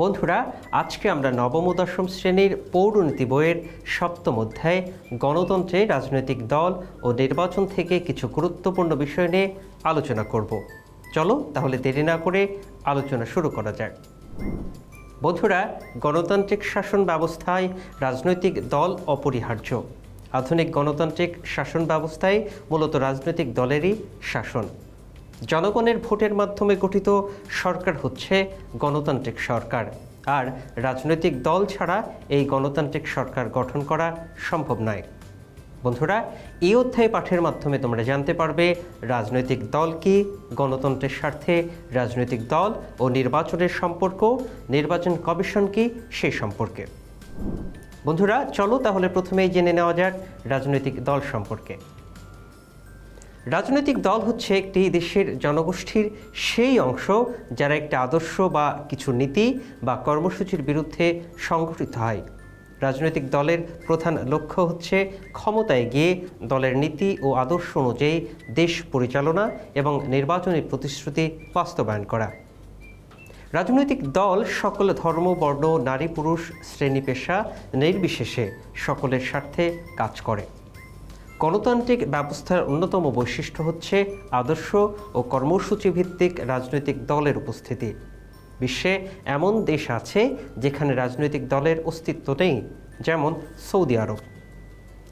বন্ধুরা, আজকে আমরা নবম দশম শ্রেণির পৌরনীতি বইয়ের সপ্তম অধ্যায়ে গণতন্ত্রে রাজনৈতিক দল ও নির্বাচন থেকে কিছু গুরুত্বপূর্ণ বিষয় নিয়ে আলোচনা করব। চলো তাহলে দেরি না করে আলোচনা শুরু করা যাক। বন্ধুরা, গণতান্ত্রিক শাসন ব্যবস্থায় রাজনৈতিক দল অপরিহার্য। আধুনিক গণতান্ত্রিক শাসন ব্যবস্থায় মূলত রাজনৈতিক দলেরই শাসন। জনগণের ভোটের মাধ্যমে গঠিত সরকার হচ্ছে গণতান্ত্রিক সরকার। আর রাজনৈতিক দল ছাড়া এই গণতান্ত্রিক সরকার গঠন করা সম্ভব নয়। বন্ধুরা, এই অধ্যায় পাঠের মাধ্যমে তোমরা জানতে পারবে রাজনৈতিক দল কি, গণতন্ত্রের স্বার্থে রাজনৈতিক দল ও নির্বাচনের সম্পর্ক, নির্বাচন কমিশন কি সেই সম্পর্কে। বন্ধুরা, চলো তাহলে প্রথমেই জেনে নেওয়া যাক রাজনৈতিক দল সম্পর্কে। রাজনৈতিক দল হচ্ছে একটি দেশের জনগোষ্ঠীর সেই অংশ যারা একটি আদর্শ বা কিছু নীতি বা কর্মসূচির বিরুদ্ধে সংগঠিত হয়। রাজনৈতিক দলের প্রধান লক্ষ্য হচ্ছে ক্ষমতায় গিয়ে দলের নীতি ও আদর্শ অনুযায়ী দেশ পরিচালনা এবং নির্বাচনী প্রতিশ্রুতি বাস্তবায়ন করা। রাজনৈতিক দল সকল ধর্ম, বর্ণ, নারী, পুরুষ, শ্রেণি, পেশা নির্বিশেষে সকলের স্বার্থে কাজ করে। গণতান্ত্রিক ব্যবস্থার অন্যতম বৈশিষ্ট্য হচ্ছে আদর্শ ও কর্মসূচি ভিত্তিক রাজনৈতিক দলের উপস্থিতি। বিশ্বে এমন দেশ আছে যেখানে রাজনৈতিক দলের অস্তিত্ব নেই, যেমন সৌদি আরব।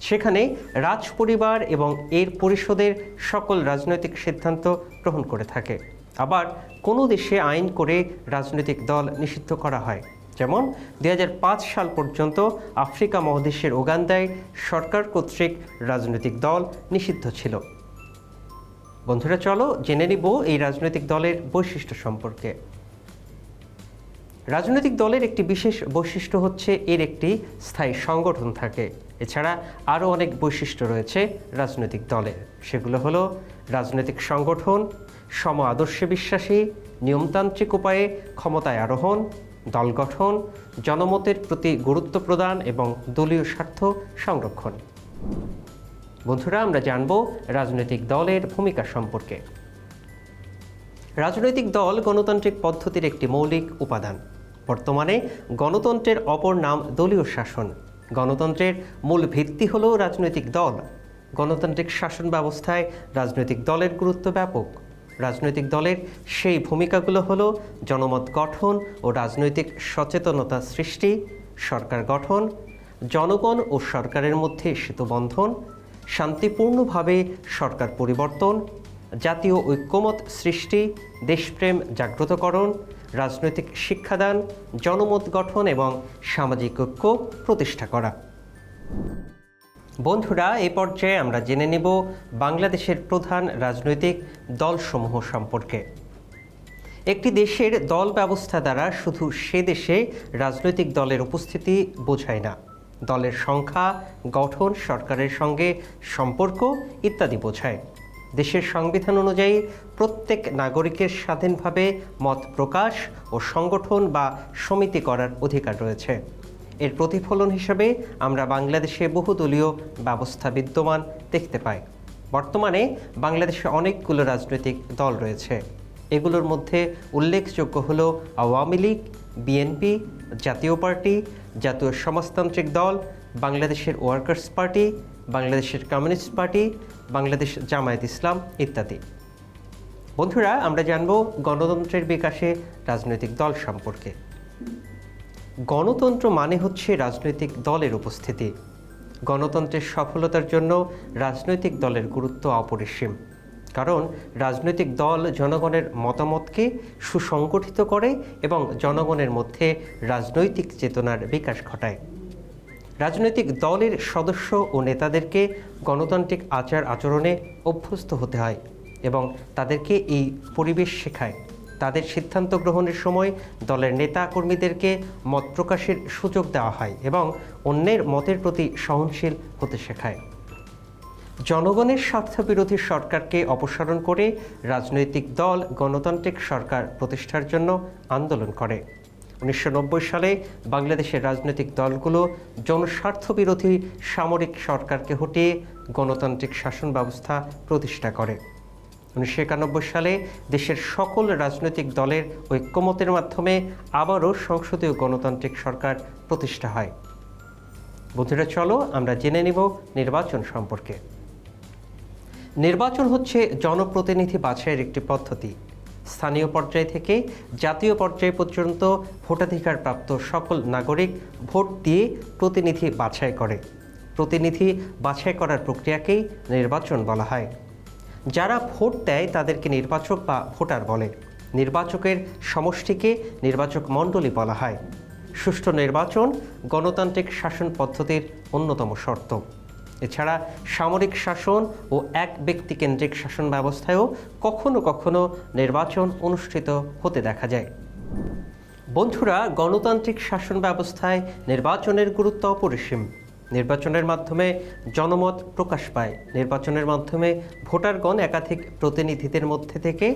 সেখানে রাজ পরিবার এবং এর পরিষদের সকল রাজনৈতিক সিদ্ধান্ত গ্রহণ করে থাকে। আবার কোনো দেশে আইন করে রাজনৈতিক দল নিষিদ্ধ করা হয়। যেমন দুই হাজার পাঁচ সাল পর্যন্ত আফ্রিকা মহাদেশের ওগান্দায় সরকার কর্তৃক রাজনৈতিক দল নিষিদ্ধ ছিল। বন্ধুরা, চলো জেনে নিব এই রাজনৈতিক দলের বৈশিষ্ট্য সম্পর্কে। রাজনৈতিক দলের একটি বিশেষ বৈশিষ্ট্য হচ্ছে এর একটি স্থায়ী সংগঠন থাকে। এছাড়া আরও অনেক বৈশিষ্ট্য রয়েছে রাজনৈতিক দলের সেগুলো হলো রাজনৈতিক সংগঠন, সম আদর্শে বিশ্বাসী, নিয়মতান্ত্রিক উপায়ে ক্ষমতায় আরোহণ দল গঠন, জনমতের প্রতি গুরুত্ব প্রদান এবং দলীয় স্বার্থ সংরক্ষণ। বন্ধুরা, আমরা জানব রাজনৈতিক দলের ভূমিকা সম্পর্কে। রাজনৈতিক দল গণতান্ত্রিক পদ্ধতির একটি মৌলিক উপাদান। বর্তমানে গণতন্ত্রের অপর নাম দলীয় শাসন। গণতন্ত্রের মূল ভিত্তি হল রাজনৈতিক দল। গণতান্ত্রিক শাসন ব্যবস্থায় রাজনৈতিক দলের গুরুত্ব ব্যাপক। রাজনৈতিক দলের সেই ভূমিকাগুলো হলো জনমত গঠন ও রাজনৈতিক সচেতনতা সৃষ্টি, সরকার গঠন, জনগণ ও সরকারের মধ্যে সেতুবন্ধন, শান্তিপূর্ণভাবে সরকার পরিবর্তন, জাতীয় ঐক্যমত সৃষ্টি, দেশপ্রেম জাগ্রতকরণ, রাজনৈতিক শিক্ষাদান, জনমত গঠন এবং সামাজিক ঐক্য প্রতিষ্ঠা করা। বন্ধুরা, এ পর্যায়ে আমরা জেনে নেব বাংলাদেশের প্রধান রাজনৈতিক দলসমূহ সম্পর্কে। একটি দেশের দল ব্যবস্থা দ্বারা শুধু সে দেশে রাজনৈতিক দলের উপস্থিতি বোঝায় না। দলের সংখ্যা, গঠন, সরকারের সঙ্গে সম্পর্ক ইত্যাদি বোঝায়। দেশের সংবিধান অনুযায়ী প্রত্যেক নাগরিকের স্বাধীনভাবে মত প্রকাশ ও সংগঠন বা সমিতি করার অধিকার রয়েছে। এর প্রতিফলন হিসেবে আমরা বাংলাদেশে বহুদলীয় ব্যবস্থা বিদ্যমান দেখতে পাই। বর্তমানে বাংলাদেশে অনেকগুলো রাজনৈতিক দল রয়েছে। এগুলোর মধ্যে উল্লেখযোগ্য হল Awami League, BNP, Jatiya party, Jatiya Samajtantrik Dal, বাংলাদেশের ওয়ার্কার্স পার্টি, বাংলাদেশের কমিউনিস্ট পার্টি, বাংলাদেশ জামায়াত ইসলাম ইত্যাদি। বন্ধুরা, আমরা জানব গণতন্ত্রের বিকাশে রাজনৈতিক দল সম্পর্কে। গণতন্ত্র মানে হচ্ছে রাজনৈতিক দলের উপস্থিতি। গণতন্ত্রের সফলতার জন্য রাজনৈতিক দলের গুরুত্ব অপরিসীম। কারণ রাজনৈতিক দল জনগণের মতামতকে সুসংগঠিত করে এবং জনগণের মধ্যে রাজনৈতিক চেতনার বিকাশ ঘটায়। রাজনৈতিক দলের সদস্য ও নেতাদেরকে গণতান্ত্রিক আচার আচরণে অভ্যস্ত হতে হয় এবং তাদেরকে এই পরিবেশ শেখায়। তাদের সিদ্ধান্ত গ্রহণের সময় দলের নেতা কর্মীদেরকে মত প্রকাশের সুযোগ দেওয়া হয় এবং অন্যের মতের প্রতি সহনশীল হতে শেখায়। জনগণের স্বার্থবিরোধী সরকারকে অপসারণ করে রাজনৈতিক দল গণতান্ত্রিক সরকার প্রতিষ্ঠার জন্য আন্দোলন করে। উনিশশো নব্বই সালে বাংলাদেশের রাজনৈতিক দলগুলো জনস্বার্থবিরোধী সামরিক সরকারকে হটিয়ে গণতান্ত্রিক শাসন ব্যবস্থা প্রতিষ্ঠা করে। উনিশশো একানব্বই সালে দেশের সকল রাজনৈতিক দলের ঐক্যমতের মাধ্যমে আবারও সংসদীয় গণতান্ত্রিক সরকার প্রতিষ্ঠা হয়। বন্ধুরা, চলো আমরা জেনে নিব নির্বাচন সম্পর্কে। নির্বাচন হচ্ছে জনপ্রতিনিধি বাছাইয়ের একটি পদ্ধতি। স্থানীয় পর্যায় থেকে জাতীয় পর্যায় পর্যন্ত ভোটাধিকার প্রাপ্ত সকল নাগরিক ভোট দিয়ে প্রতিনিধি বাছাই করে। প্রতিনিধি বাছাই করার প্রক্রিয়াকেই নির্বাচন বলা হয়। যারা ভোট দেয় তাদেরকে নির্বাচক বা ভোটার বলে। নির্বাচকের সমষ্টিকে নির্বাচক মণ্ডলী বলা হয়। সুষ্ঠু নির্বাচন গণতান্ত্রিক শাসন পদ্ধতির অন্যতম শর্ত। এছাড়া সামরিক শাসন ও এক ব্যক্তিকেন্দ্রিক শাসন ব্যবস্থায়ও কখনো কখনো নির্বাচন অনুষ্ঠিত হতে দেখা যায়। বন্ধুরা, গণতান্ত্রিক শাসন ব্যবস্থায় নির্বাচনের গুরুত্ব অপরিসীম। নির্বাচনের মাধ্যমে জনমত প্রকাশ পায়। নির্বাচনের মাধ্যমে ভোটারগণ একাধিক প্রতিনিধিদের মধ্যে থেকে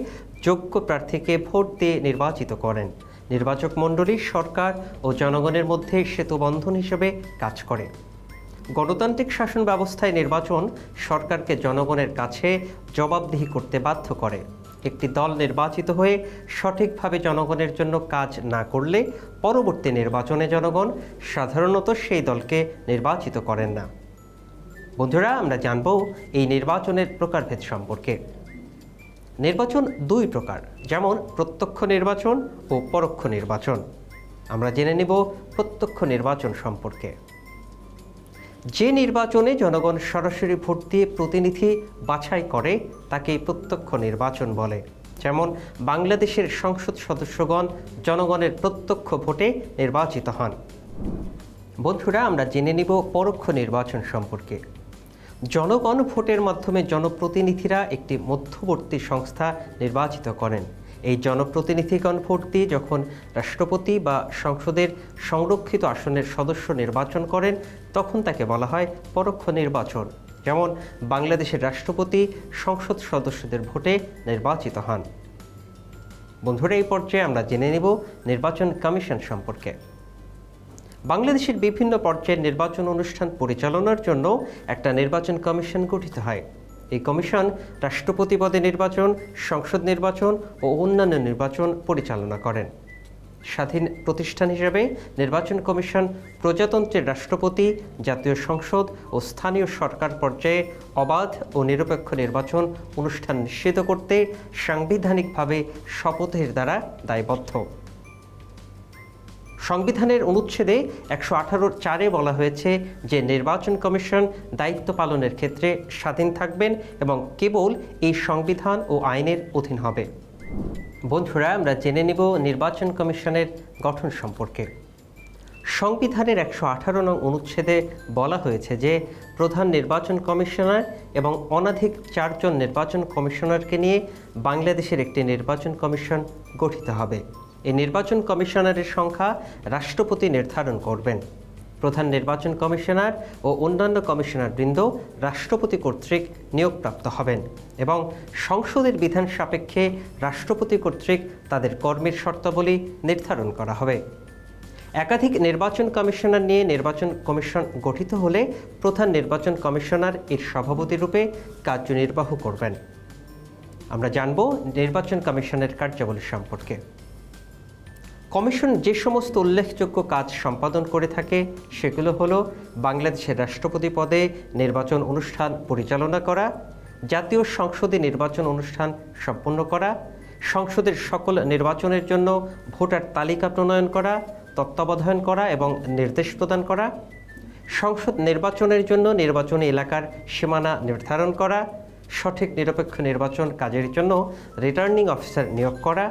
যোগ্য প্রার্থীকে ভোট দিয়ে নির্বাচিত করেন। নির্বাচক মণ্ডলী, সরকার ও জনগণের মধ্যে সেতুবন্ধন হিসেবে কাজ করে। গণতান্ত্রিক শাসন ব্যবস্থায় নির্বাচন সরকারকে জনগণের কাছে জবাবদিহি করতে বাধ্য করে। একটি দল নির্বাচিত হয়ে সঠিকভাবে জনগণের জন্য কাজ না করলে পরবর্তী নির্বাচনে জনগণ সাধারণত সেই দলকে নির্বাচিত করেন না। বন্ধুরা, আমরা জানব এই নির্বাচনের প্রকারভেদ সম্পর্কে। নির্বাচন দুই প্রকার, যেমন প্রত্যক্ষ নির্বাচন ও পরোক্ষ নির্বাচন। আমরা জেনে নেব প্রত্যক্ষ নির্বাচন সম্পর্কে। যে নির্বাচনে জনগণ সরাসরি ভোট দিয়ে প্রতিনিধি বাছাই করে, তাকে প্রত্যক্ষ নির্বাচন বলে। যেমন বাংলাদেশের সংসদ সদস্যগণ জনগণের প্রত্যক্ষ ভোটে নির্বাচিত হন। বন্ধুরা, আমরা জেনে নিব পরোক্ষ নির্বাচন সম্পর্কে। জনগণ ভোটের মাধ্যমে জনপ্রতিনিধিরা একটি মধ্যবর্তী সংস্থা নির্বাচিত করেন। এই জনপ্রতিনিধিগণ ভোট দিয়ে যখন রাষ্ট্রপতি বা সংসদের সংরক্ষিত আসনের সদস্য নির্বাচন করেন, তখন তাকে বলা হয় পরোক্ষ নির্বাচন। যেমন বাংলাদেশের রাষ্ট্রপতি সংসদ সদস্যদের ভোটে নির্বাচিত হন। বন্ধুরা, এই পর্যায়ে আমরা জেনে নেব নির্বাচন কমিশন সম্পর্কে। বাংলাদেশের বিভিন্ন পর্যায়ের নির্বাচন অনুষ্ঠান পরিচালনার জন্য একটা নির্বাচন কমিশন গঠিত হয়। এই কমিশন রাষ্ট্রপতি পদে নির্বাচন, সংসদ নির্বাচন ও অন্যান্য নির্বাচন পরিচালনা করেন। স্বাধীন প্রতিষ্ঠান হিসেবে নির্বাচন কমিশন প্রজাতন্ত্রের রাষ্ট্রপতি, জাতীয় সংসদ ও স্থানীয় সরকার পর্যায়ে অবাধ ও নিরপেক্ষ নির্বাচন অনুষ্ঠান নিশ্চিত করতে সাংবিধানিকভাবে শপথের দ্বারা দায়বদ্ধ। সংবিধানের অনুচ্ছেদে একশো আঠারোর চারে বলা হয়েছে যে নির্বাচন কমিশন দায়িত্ব পালনের ক্ষেত্রে স্বাধীন থাকবেন এবং কেবল এই সংবিধান ও আইনের অধীন হবে। বন্ধুরা, আমরা জেনে নিব নির্বাচন কমিশনের গঠন সম্পর্কে। সংবিধানের একশো আঠারো নং অনুচ্ছেদে বলা হয়েছে যে প্রধান নির্বাচন কমিশনার এবং অনাধিক চারজন নির্বাচন কমিশনারকে নিয়ে বাংলাদেশের একটি নির্বাচন কমিশন গঠিত হবে। এই নির্বাচন কমিশনারের সংখ্যা রাষ্ট্রপতি নির্ধারণ করবেন। প্রধান নির্বাচন কমিশনার ও অন্যান্য কমিশনারবৃন্দ রাষ্ট্রপতি কর্তৃক নিয়োগপ্রাপ্ত হবেন এবং সংসদের বিধান সাপেক্ষে রাষ্ট্রপতি কর্তৃক তাদের কর্মের শর্তাবলী নির্ধারণ করা হবে। একাধিক নির্বাচন কমিশনার নিয়ে নির্বাচন কমিশন গঠিত হলে প্রধান নির্বাচন কমিশনার এর সভাপতি রূপে কার্যনির্বাহ করবেন। আমরা জানব নির্বাচন কমিশনের কার্যাবলী সম্পর্কে। কমিশন যে সমস্ত উল্লেখযোগ্য কাজ সম্পাদন করে থাকে, সেগুলো হলো বাংলাদেশের রাষ্ট্রপতি পদে নির্বাচন অনুষ্ঠান পরিচালনা করা, জাতীয় সংসদে নির্বাচন অনুষ্ঠান সম্পন্ন করা, সংসদের সকল নির্বাচনের জন্য ভোটার তালিকা প্রণয়ন করা, তত্ত্বাবধান করা এবং নির্দেশ প্রদান করা, সংসদ নির্বাচনের জন্য নির্বাচনী এলাকার সীমানা নির্ধারণ করা, সঠিক নিরপেক্ষ নির্বাচন কাজের জন্য রিটার্নিং অফিসার নিয়োগ করা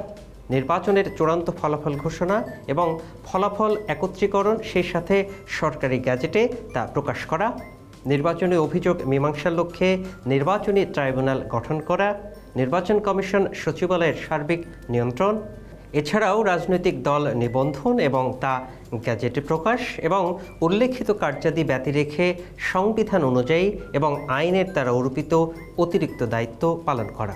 নির্বাচনের চূড়ান্ত ফলাফল ঘোষণা এবং ফলাফল একত্রীকরণ, সেই সাথে সরকারি গ্যাজেটে তা প্রকাশ করা, নির্বাচনী অভিযোগ মীমাংসার লক্ষ্যে নির্বাচনী ট্রাইব্যুনাল গঠন করা, নির্বাচন কমিশন সচিবালয়ের সার্বিক নিয়ন্ত্রণ, এছাড়াও রাজনৈতিক দল নিবন্ধন এবং তা গ্যাজেটে প্রকাশ এবং উল্লেখিত কার্যাদি ব্যতি রেখে সংবিধান অনুযায়ী এবং আইনের দ্বারা অর্পিত অতিরিক্ত দায়িত্ব পালন করা।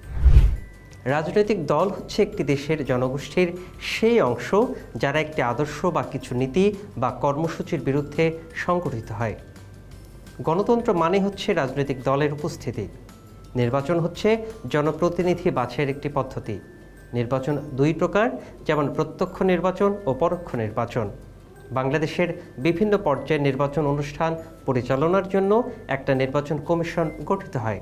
রাজনৈতিক দল হচ্ছে একটি দেশের জনগোষ্ঠীর সেই অংশ যারা একটি আদর্শ বা কিছু নীতি বা কর্মসূচির বিরুদ্ধে সংগঠিত হয়। গণতন্ত্র মানে হচ্ছে রাজনৈতিক দলের উপস্থিতি। নির্বাচন হচ্ছে জনপ্রতিনিধি বাছের একটি পদ্ধতি। নির্বাচন দুই প্রকার, যেমন প্রত্যক্ষ নির্বাচন ও পরোক্ষ নির্বাচন। বাংলাদেশের বিভিন্ন পর্যায়ের নির্বাচন অনুষ্ঠান পরিচালনার জন্য একটা নির্বাচন কমিশন গঠিত হয়।